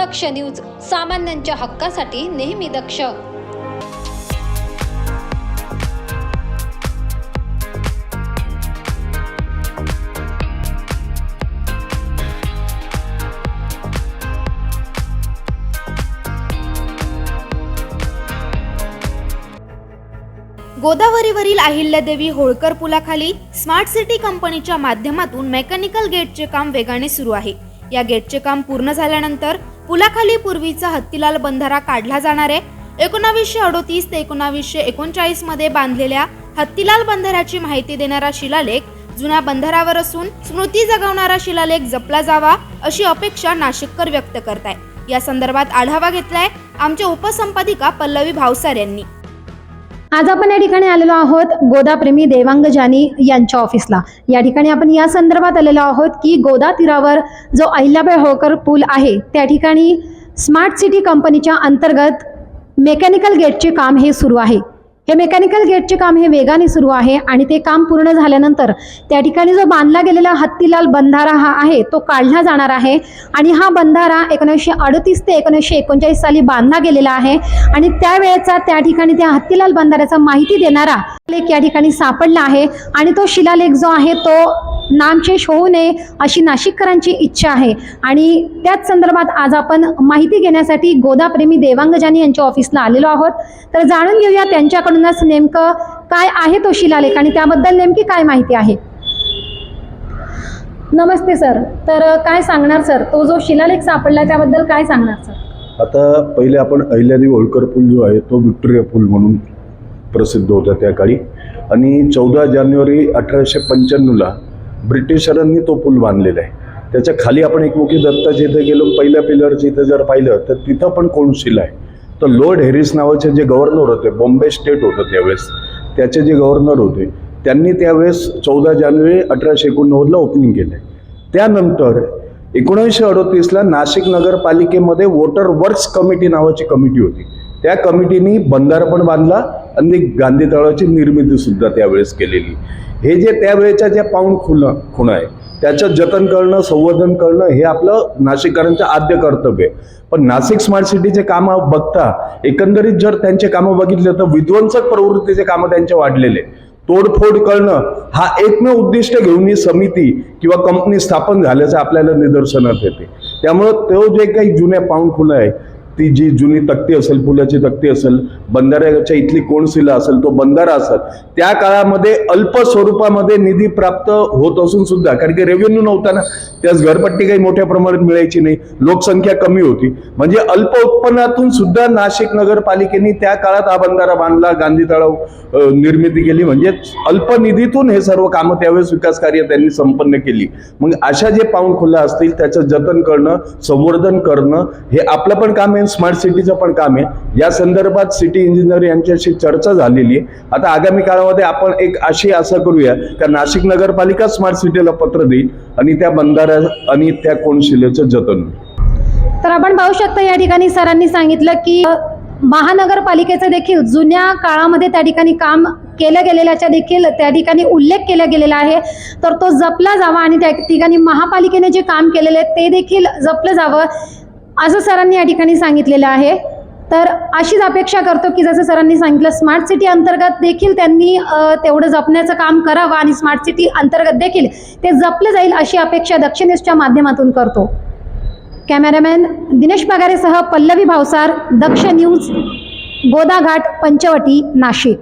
दक्ष news सामान्यांच्या हक्कासाठी नेहमी दक्ष. गोदावरीवरील अहिल्यादेवी होळकर पुलाखाली स्मार्ट सिटी कंपनीच्या माध्यमातून मेकॅनिकल गेटचे काम वेगाने सुरू आहे. या गेटचे काम पूर्ण झाल्यानंतर पुलाखाली पूर्वीचा हत्तीलाल बंधारा काढला जाणार आहे. एकोणावीसशे अडोतीस ते एकोणावीसशे एकोणचाळीसमध्ये बांधलेल्या हत्तीलाल बंधाऱ्याची माहिती देणारा शिलालेख जुन्या बंधारावर असून स्मृती जगवणारा शिलालेख जपला जावा अशी अपेक्षा नाशिककर व्यक्त करताय. या संदर्भात आढावा घेतलाय आमच्या उपसंपादिका पल्लवी भावसार यांनी. आज आपण या ठिकाणी आलेलो आहोत गोदाप्रेमी देवांग जानी यांच्या ऑफिसला. या ठिकाणी आपण या संदर्भात आलेलो आहोत की गोदा तीरावर जो अहिल्याबाई होळकर पूल आहे त्या ठिकाणी स्मार्ट सिटी कंपनीच्या अंतर्गत मेकॅनिकल गेटचे काम हे सुरू आहे. हे मेकॅनिकल गेटचे काम हे वेगाने सुरू आहे आणि ते काम पूर्ण झाल्यानंतर त्या ठिकाणी जो बांधला गेलेला हत्तीलाल बंधारा हा आहे तो काढला जाणार आहे. आणि हा बंधारा एकोणीसशे अडतीस ते एकोणीसशे एकोणचाळीस साली बांधला गेलेला आहे. आणि त्यावेळेचा त्या ठिकाणी त्या हत्तीलाल बंधाऱ्याचा माहिती देणारा लेख या ठिकाणी सापडला आहे. आणि तो शिलालेख जो आहे तो नामशेष होऊ नये अशी नाशिककरांची इच्छा आहे. आणि त्याच संदर्भात आज आपण माहिती घेण्यासाठी गोदाप्रेमी देवांगजानी यांच्या ऑफिसला आलेलो आहोत. तर जाणून घेऊया त्यांच्याकडूनच नेमकं काय आहे तो शिलालेख आणि त्याबद्दल नेमकी काय माहिती आहे? नमस्ते सर. तर काय सांगणार सर? तो जो शिलालेख सापडला त्याबद्दल काय सांगणार सर? आता पहिले आपण अहिल्यादेवी होळकर पूल जो आहे तो विक्टोरिया पूल म्हणून प्रसिद्ध होता त्या काळी. आणि चौदा जानेवारी अठराशे पंच्याण्णवला ब्रिटिशरांनी तो पूल बांधलेला आहे. त्याच्याखाली आपण एकमुखी दत्ताच्या इथं गेलो पहिल्या पिलरच्या इथं जर पाहिलं तर तिथं पण कोणशिला आहे? तर लॉर्ड हॅरिस नावाचे जे गव्हर्नर होते बॉम्बे स्टेट होतं त्यावेळेस त्याचे जे गव्हर्नर होते त्यांनी त्यावेळेस चौदा जानेवारी अठराशे एकोणनव्वदला ओपनिंग केलं त्यानंतर एकोणीसशे अडतीसला नाशिक नगरपालिकेमध्ये वॉटर वर्क्स कमिटी नावाची कमिटी होती. त्या कमिटीनी बंधारा पण बांधला आणि गांधी तळाची निर्मिती सुद्धा त्यावेळेस केलेली. हे जे त्यावेळेच्या ज्या पाऊंड खुणं खुणं आहे त्याचं जतन करणं संवर्धन करणं हे आपलं नाशिककरांचं आद्य कर्तव्य आहे. पण नाशिक स्मार्ट सिटीचे कामं बघता एकंदरीत जर त्यांचे कामं बघितले तर विध्वंसक प्रवृत्तीचे कामं त्यांचे वाढलेले. तोडफोड करणं हा एकमेव उद्दिष्ट घेऊन ही समिती किंवा कंपनी स्थापन झाल्याचं आपल्याला निदर्शनात येते. त्यामुळं तो जे काही जुन्या पाऊंड खुणं आहे ती जी जुनी तक्ती असेल पुलाची तक्ती असेल बंधाऱ्याच्या इथली कोणशिला असेल तो बंधारा असेल त्या काळामध्ये अल्प स्वरूपामध्ये निधी प्राप्त होत असून सुद्धा कारण की रेव्हेन्यू नव्हता ना त्याच घरपट्टी काही मोठ्या प्रमाणात मिळायची नाही लोकसंख्या कमी होती. म्हणजे अल्प उत्पन्नातून सुद्धा नाशिक नगरपालिकेने त्या काळात हा बंधारा बांधला गांधी तळाव निर्मिती केली. म्हणजे अल्प निधीतून हे सर्व कामं त्यावेळेस विकास कार्य त्यांनी संपन्न केली. मग अशा जे पाऊंड खुल्या असतील त्याचं जतन करणं संवर्धन करणं हे आपलं पण काम आहे. स्मार्ट सिटीचं पण काम आहे. या संदर्भात सिटी इंजिनियर यांच्याशी चर्चा झालेली आहे. आता आगामी काळामध्ये आपण एक अशी आशा करूया का नाशिक नगरपालिका स्मार्ट सिटीला पत्र देईल आणि त्या बंधाऱ्या आणि त्या कोणशिलेचं जतन तर आपण पाहू शकता या ठिकाणी सरांनी सांगितलं की महानगरपालिकेचं देखील जुन्या काळामध्ये त्या ठिकाणी काम केलं गेलेल्याच्या देखील त्या ठिकाणी उल्लेख केला गेलेला आहे. तर तो जपला जावा आणि त्या ठिकाणी महापालिकेने जे काम केलेले आहे ते देखील जपलं जावं. असं सरांनी या ठिकाणी सांगितलेलं आहे. तर अशीच अपेक्षा करतो की जसं सरांनी सांगितलं स्मार्ट सिटी अंतर्गत देखील त्यांनी तेवढं जपण्याचं काम करावं आणि स्मार्ट सिटी अंतर्गत देखील ते जपलं जाईल अशी अपेक्षा दक्षिणेशच्या माध्यमातून करतो. कॅमेरामॅन दिनेश पगारेसह पल्लवी भावसार दक्ष न्यूज गोदाघाट पंचवटी नाशिक.